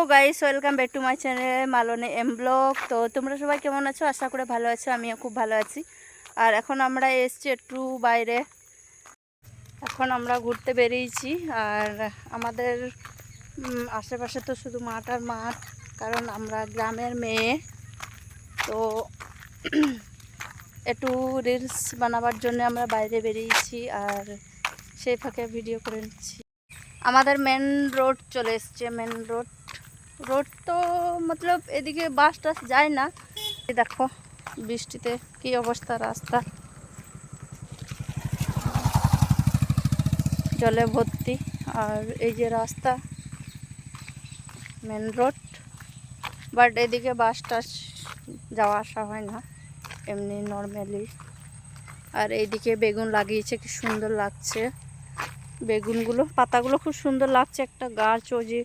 O guys welcome back to my channel মালনে M blog তো তোমরা সবাই কেমন আছো? আশা করে ভালো আছো, আমিও খুব ভালো আছি। আর এখন আমরা এসছি একটু বাইরে। এখন আমরা ঘুরতে বেরিয়েছি। আর আমাদের আশেপাশে তো শুধু মাঠ আর মাঠ, কারণ আমরা গ্রামের মেয়ে। তো একটু রিলস বানাবার জন্য আমরা বাইরে বেরিয়েছি আর সেই ফাঁকে ভিডিও করে নিচ্ছি। আমাদের মেন রোড চলে এসছে মেন রোড রোড তো মতলব এদিকে বাস টাস যায় না। দেখো, বৃষ্টিতে কি অবস্থা রাস্তা। জলে ভর্তি, আর এই যে রাস্তা মেন রোড বাট এদিকে বাস টাস যাওয়া আসা হয় না, এমনি নর্মালি আর এইদিকে বেগুন লাগিয়েছে, কি সুন্দর লাগছে। বেগুনগুলো, পাতাগুলো খুব সুন্দর লাগছে, একটা গাছ ও যে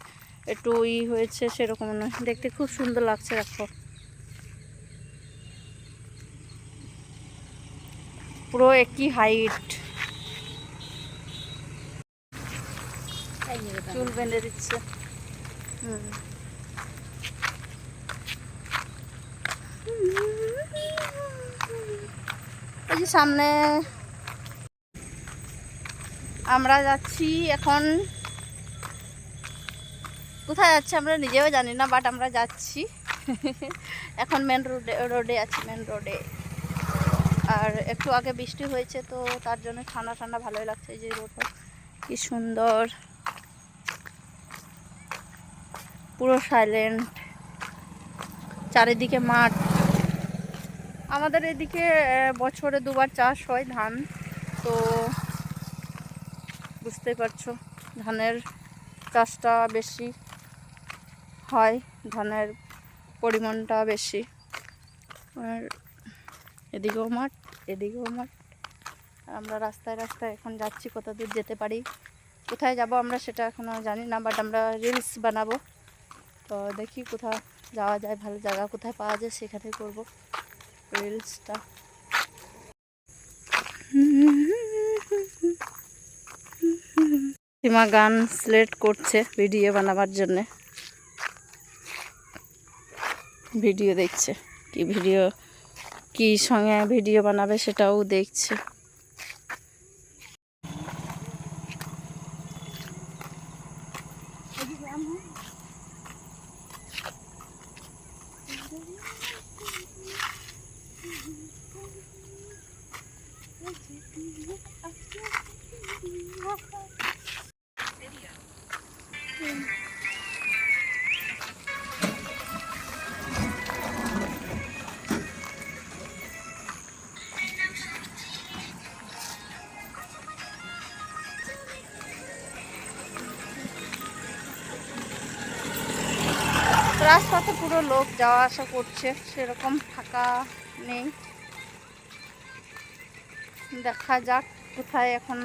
একটু ই হয়েছে, সেরকম নয়। দেখতে খুব সুন্দর লাগছে, দেখো। পুরো একই হাইট চুল বেঁধে দিচ্ছে। হুম। যে সামনে আমরা যাচ্ছি এখন কোথায় যাচ্ছি আমরা নিজেও জানি না বাট আমরা যাচ্ছি। এখন মেন রোডে রোডে আছি মেন রোডে আর একটু আগে বৃষ্টি হয়েছে, তো তার জন্য ঠান্ডা ঠান্ডা ভালোই লাগছে যে রোডটা কি সুন্দর। পুরো সাইলেন্ট চারিদিকে মাঠ। আমাদের এদিকে বছরে দুবার চাষ হয় ধান, তো বুঝতেই পারছ, ধানের চাষটা বেশি। হয়, ধানের পরিমাণটা বেশি। আর এদিকেও মাঠ এদিকেও মাঠ। আমরা রাস্তায় রাস্তায় এখন যাচ্ছি, কত দূর যেতে পারি, কোথায় যাব আমরা সেটা এখনও জানি না বাট আমরা রিলস বানাবো। তো দেখি কোথাও যাওয়া যায়, ভালো জায়গা কোথায় পাওয়া যায় সেখানে করব রিলসটা সীমা গান সিলেক্ট করছে ভিডিও বানাবার জন্যে। ভিডিও দেখছে। কি ভিডিও কি সঙ্গে ভিডিও বানাবে সেটাও দেখছে। রাস্তাতে পুরো লোক যাওয়া আসা করছে, সেরকম ফাঁকা নেই। দেখা যাক কোথায় এখন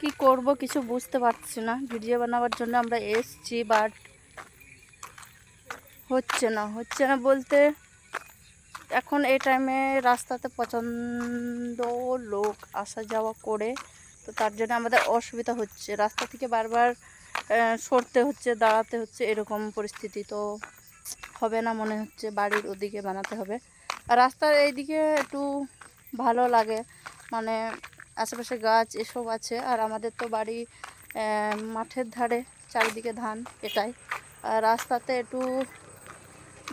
কি করব কিছু বুঝতে পারছি না। ভিডিও বানাবার জন্য আমরা এসছি বাট হচ্ছে না হচ্ছে না বলতে এখন এই টাইমে রাস্তাতে প্রচণ্ড লোক আসা যাওয়া করে, তো তার জন্য আমাদের অসুবিধা হচ্ছে। রাস্তা থেকে বারবার সরতে হচ্ছে, দাঁড়াতে হচ্ছে, এরকম পরিস্থিতি তো হবে না মনে হচ্ছে, বাড়ির ওদিকে বানাতে হবে। আর রাস্তার এইদিকে একটু ভালো লাগে মানে আশেপাশে গাছ এসব আছে, আর আমাদের তো বাড়ি মাঠের ধারে চারিদিকে ধান, এটাই। আর রাস্তাতে একটু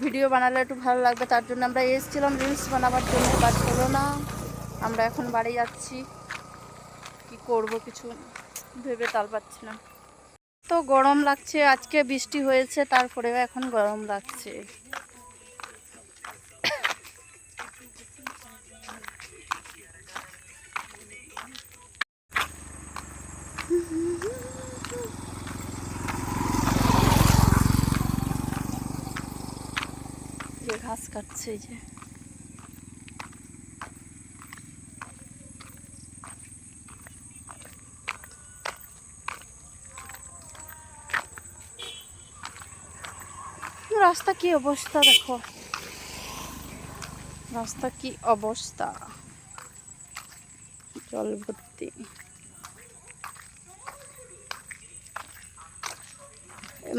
ভিডিও বানালে একটু ভালো লাগবে, তার জন্য আমরা এসেছিলাম রিলস বানাবার জন্য কাজ হলো না। আমরা এখন বাড়ি যাচ্ছি। কি করব কিছু ভেবে তাল পাচ্ছি না। তো গরম লাগছে, আজকে বৃষ্টি হয়েছে, তারপরেও এখন গরম লাগছে যে ঘাস কাটছে যে। রাস্তা কি অবস্থা দেখো? রাস্তা কি অবস্থা? জল ভর্তি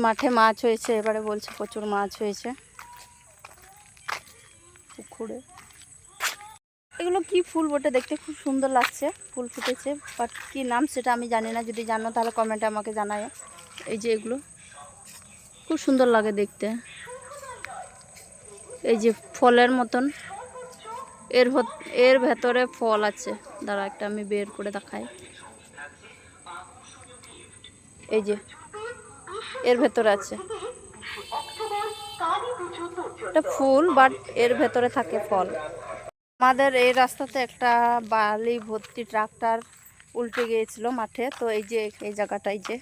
মাঠে মাছ হয়েছে, এবারে বলছে প্রচুর মাছ হয়েছে। পুকুরে এগুলো কি ফুল বটে? দেখতে খুব সুন্দর লাগছে, ফুল ফুটেছে বাট কি নাম সেটা আমি জানি না, যদি জানো তাহলে কমেন্টে আমাকে জানায়। এই যে এগুলো, খুব সুন্দর লাগে দেখতে। এই যে ফলের মতন, এর এর ভেতরে ফল আছে। দাঁড়া, একটা আমি বের করে দেখাই। এই যে, এর ভেতরে আছে। এটা ফুল বাট এর ভেতরে থাকে ফল। আমাদের এই রাস্তাতে একটা বালি ভর্তি ট্রাক্টর উল্টে গিয়েছিল মাঠে। তো এই যে, এই জায়গাটাই যে,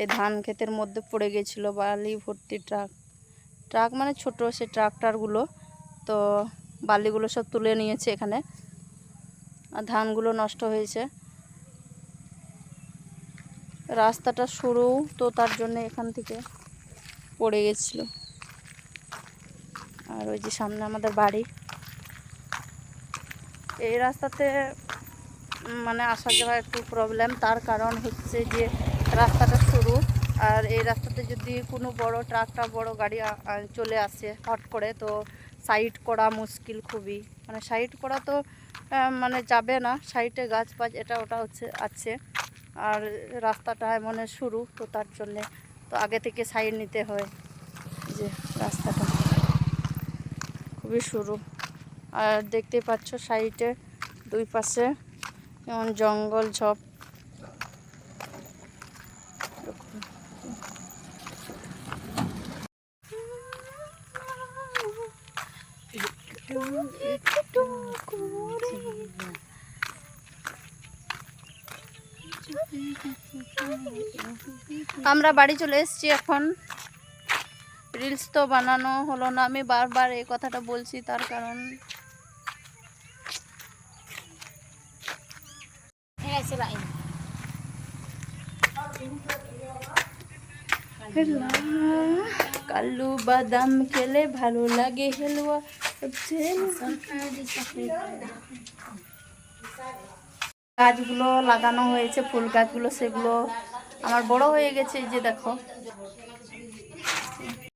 এই ধান ক্ষেতের মধ্যে পড়ে গিয়েছিল বালি ভর্তি ট্রাক। ট্রাক মানে ছোট সে ট্রাক্টরগুলো। তো বালিগুলো সব তুলে নিয়েছে এখানে। আর ধানগুলো নষ্ট হয়েছে। রাস্তাটা সরু তো তার জন্য এখান থেকে পড়ে গেছিল আর ওই যে সামনে আমাদের বাড়ি। এই রাস্তাতে মানে আসা যাওয়া একটু প্রবলেম তার কারণ হচ্ছে যে রাস্তাটা সরু আর এই রাস্তাতে যদি কোনো বড় ট্রাকটা, বড় গাড়ি চলে আসে হট করে, তো সাইড করা মুশকিল খুবই। মানে সাইড করা তো মানে যাবে না। সাইডে গাছ পাছ এটা ওটা হচ্ছে, আছে। আর রাস্তাটা মানে শুরু, তো তার জন্যে তো আগে থেকে সাইড নিতে হয়। যে রাস্তাটা। খুবই সরু। আর দেখতে পাচ্ছ সাইডে দুই পাশে যেমন জঙ্গল ঝপ। আমরা বাড়ি চলে এসেছি এখন। রিলস তো বানানো হলো না। আমি বারবার এই কথাটা বলছি, তার কারণ কালু বাদাম খেলে ভালো লাগে হেলুয়া। গাছগুলো লাগানো হয়েছে, ফুল গাছগুলো, সেগুলো আমার বড় হয়ে গেছে যে দেখো।